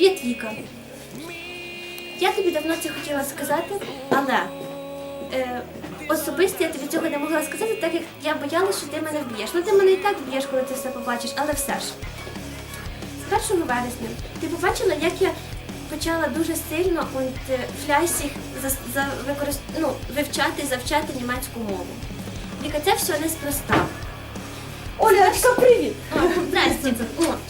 Привіт, Віка. Я тобі давно це хотіла сказати, але е, особисто я тобі цього не могла сказати, так як я боялася, що ти мене вб'єш. Ну ти мене і так вб'єш, коли ти все побачиш, але все ж. З 1 вересня ти побачила, як я почала дуже сильно от, е, в флясі за, за використ... ну, вивчати, завчати німецьку мову. Віка, це все неспроста. Олячка, привіт! Здрасте.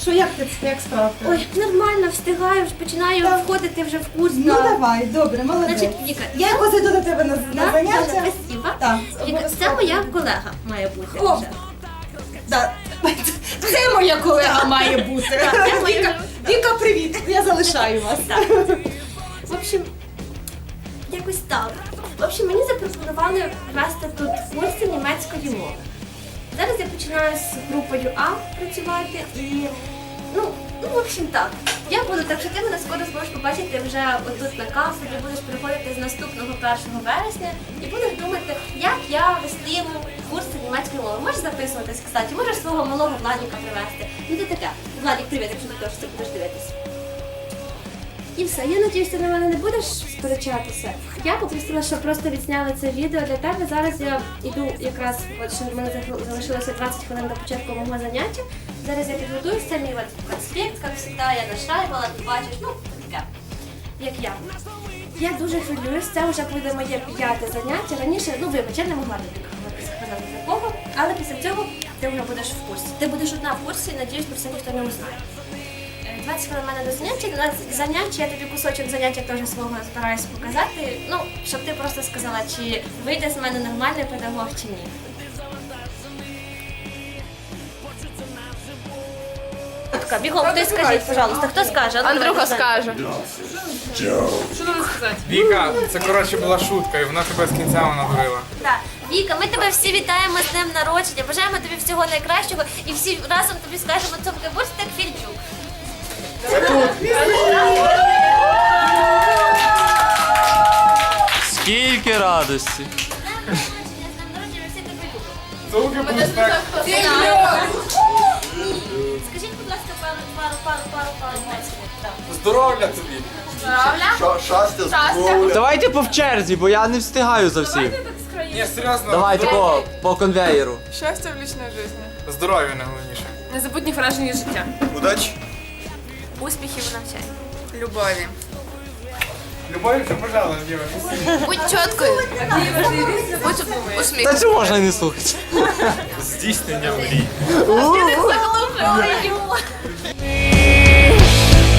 Що як ти як справа? Ой, нормально, встигаю, починаю Так. входити вже в курс. Ну на- давай, добре, молодець. Значить, Віка, Я якось йду до тебе на, Да? на заняття. Дуже спасибо. Так, Віка, це обов'язково. моя колега має бути О, вже. Да. Це моя колега має бути. Так, це моя Віка, Віка, привіт! Я залишаю вас. В общем, якось так. В общем, мені запропонували вести тут курси німецької мови. Зараз я починаю з групою А працювати і ну, ну, в общем так. Я буду, так що ти мене скоро зможеш побачити вже отут на кафедрі, будеш приходити з наступного 1 вересня і будеш думати, як я вестиму курси німецької мови. Можеш записуватись, кстати, можеш свого малого Владіка привезти. Ну ти таке. Владік, привіт, якщо ти теж це будеш дивитися. І все, я надіюсь, ти на мене не будеш сперечатися. Я попросила, щоб просто відзняли це відео для тебе. Зараз я йду якраз, от що в мене залишилося 20 хвилин до початку мого заняття. Зараз я підготуюся, мій конспект, як завжди, я нашарювала, ти бачиш, ну, таке, як я. Я дуже хвилююсь, це вже буде моє п'яте заняття. Раніше, ну вибач, я не могла тобі сказати такого, але після цього ти вже будеш в курсі. Ти будеш одна в курсі, надіюсь, про це ніхто не узнає. Е, 20 хвилин мене до заняття. На заняття я тобі кусочок заняття теж свого збираюся показати. Ну, щоб ти просто сказала, чи вийде з мене нормальний педагог чи ні. Така, бігом, хтось скажіть, пожалуйста, хто скаже? А ну, Андрюха скаже. Що нам сказати? Віка, це коротше була шутка, і вона тебе з кінця надурила. Так. Віка, ми тебе всі вітаємо з днем народження, бажаємо тобі всього найкращого і всі разом тобі скажемо цупки, будь так фільчук. Так. Скажіть, будь ласка, пару, пару, пару, пару, пару Здоров'я тобі! Правда? Щастя, здоров'я. Давайте по черзі, бо я не встигаю за всіх. Ні, серйозно. Давайте по, по конвеєру. Щастя в лічній житті. Здоров'я найголовніше. Незабутні враження життя. Удачі. Успіхів у навчанні. Любові. Любові що пожала, дівчина. Будь чіткою. Будь усміх. Та цього можна не слухати. Здійснення мрій.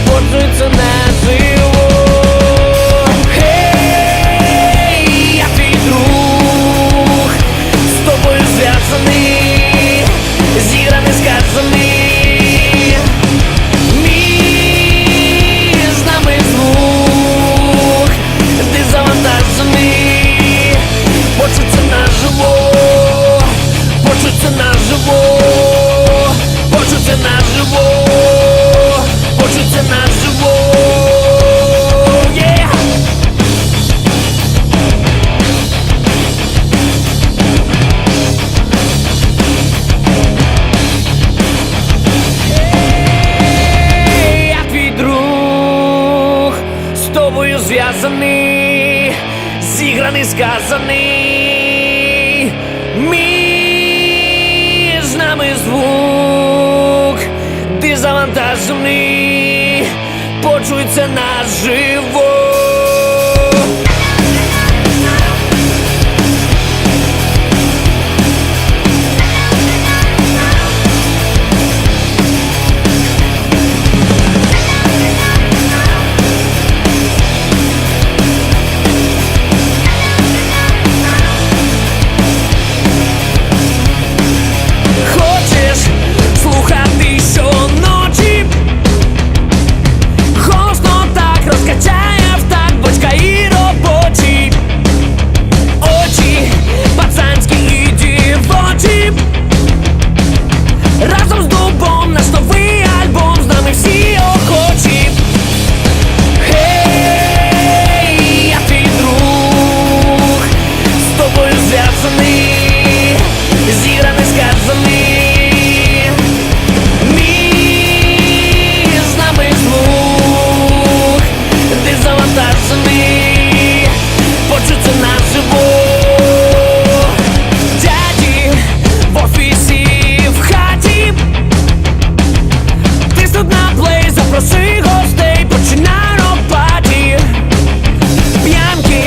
Портується наживо Гей, зв'язаний, зіграний, сказаний, між нами звук, ти завантажений, почується наживо.